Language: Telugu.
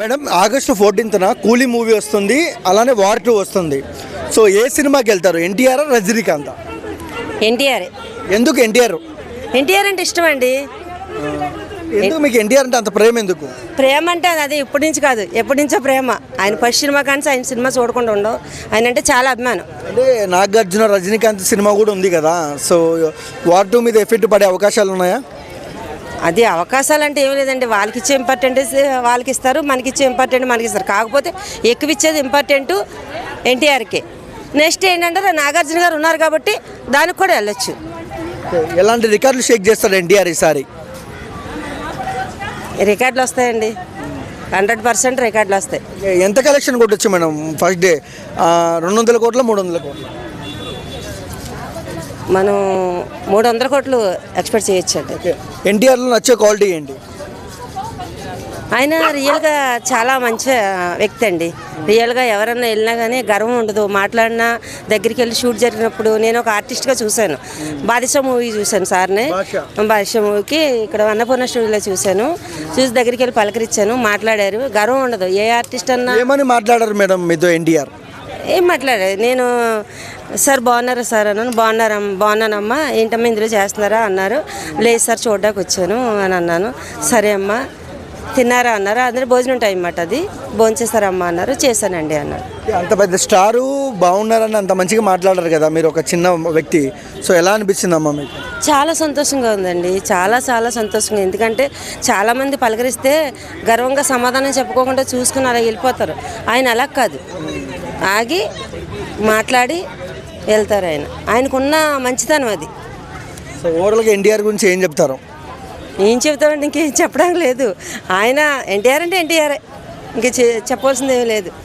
మేడం ఆగస్టు ఫోర్టీన్త్న కూలీ మూవీ వస్తుంది అలానే వార్ టూ వస్తుంది. సో ఏ సినిమాకి వెళ్తారు? ఎన్టీఆర్ రజనీకాంత్? ఎన్టీఆర్. ఎందుకు ఎన్టీఆర్? ఎన్టీఆర్ అంటే ఇష్టం అండి. ఎందుకు మీకు ఎన్టీఆర్ అంటే అంత ప్రేమ ఎందుకు? ప్రేమ అంటే అది ఇప్పటి నుంచి కాదు ఎప్పటి నుంచో ప్రేమ. ఆయన ఫస్ట్ సినిమా కానీ ఆయన సినిమా చూడకుండా ఉండవు. ఆయన అంటే చాలా అభిమానం. అంటే నాగార్జున రజనీకాంత్ సినిమా కూడా ఉంది కదా. సో వార్ టూ మీద ఎఫెక్ట్ పడే అవకాశాలు ఉన్నాయా? అది అవకాశాలు అంటే ఏం లేదండి. వాళ్ళకి ఇచ్చే ఇంపార్టెంట్ వాళ్ళకి ఇస్తారు మనకి ఇచ్చే ఇంపార్టెంట్ మనకి ఇస్తారు కాకపోతే ఎక్కువ ఇచ్చేది ఇంపార్టెంట్ ఎన్టీఆర్కి. నెక్స్ట్ ఏంటంటే నాగార్జున గారు ఉన్నారు కాబట్టి దానికి కూడా వెళ్ళొచ్చు. ఎలాంటి రికార్డులు షేక్ చేస్తాడు ఎన్టీఆర్ ఈసారి? రికార్డులు వస్తాయండి. హండ్రెడ్ పర్సెంట్ రికార్డులు వస్తాయి. ఎంత కలెక్షన్ కొట్టచ్చు మేడం ఫస్ట్ డే? రెండు వందల కోట్ల మూడు వందల కోట్ల? మనం మూడు వందల కోట్లు ఎక్స్పెక్ట్ చేయొచ్చు అండి ఎన్టీఆర్లో నచ్చే క్వాలిటీ ఏంటి? ఆయన రియల్గా చాలా మంచి వ్యక్తి అండి. రియల్గా ఎవరన్నా వెళ్ళినా కానీ గర్వం ఉండదు. మాట్లాడినా దగ్గరికి వెళ్ళి షూట్ జరిగినప్పుడు నేను ఒక ఆర్టిస్ట్గా చూశాను. బాదిషా మూవీ చూశాను సార్ని. బాద్షా. మూవీకి ఇక్కడ అన్నపూర్ణ స్టూడియోలో చూశాను. చూసి దగ్గరికి వెళ్ళి పలకరించాను. మాట్లాడారు. గర్వం ఉండదు. ఏ ఆర్టిస్ట్ అన్నా ఏమని మాట్లాడారు మేడం మీతో ఎన్టీఆర్? ఏం మాట్లాడారు నేను సార్ బాగున్నారా సార్? అన్నాను. బాగున్నారా? బాగున్నానమ్మా. ఏంటమ్మా ఇందులో చేస్తున్నారా? అన్నారు. లేదు సార్ చూడడానికి వచ్చాను అని అన్నాను. సరే అమ్మా. తిన్నారా? అన్నారు. అందరూ భోజనం టైం అన్నమాట అది. భోంచేస్తారమ్మా అన్నారు. చేశానండి అన్నారు అంత పెద్ద స్టారు బాగున్నారని అంత మంచిగా మాట్లాడారు కదా మీరు ఒక చిన్న వ్యక్తి. సో ఎలా అనిపించింది అమ్మా మీకు? చాలా సంతోషంగా ఉందండి. చాలా చాలా సంతోషంగా. ఎందుకంటే చాలామంది పలకరిస్తే గర్వంగా సమాధానం చెప్పుకోకుండా చూసుకుని అలా వెళ్ళిపోతారు. ఆయన అలా కాదు. ఆగి మాట్లాడి వెళ్తారు ఆయన. ఆయనకున్న మంచితనం అది. సో ఓవరాల్గా ఎన్టీఆర్ గురించి ఏం చెప్తారు? ఏం చెప్తామంటే ఇంకేం చెప్పడానికి లేదు. ఆయన ఎన్టీఆర్ అంటే ఎన్టీఆర్. ఇంక చెప్పవలసింది ఏమీ లేదు.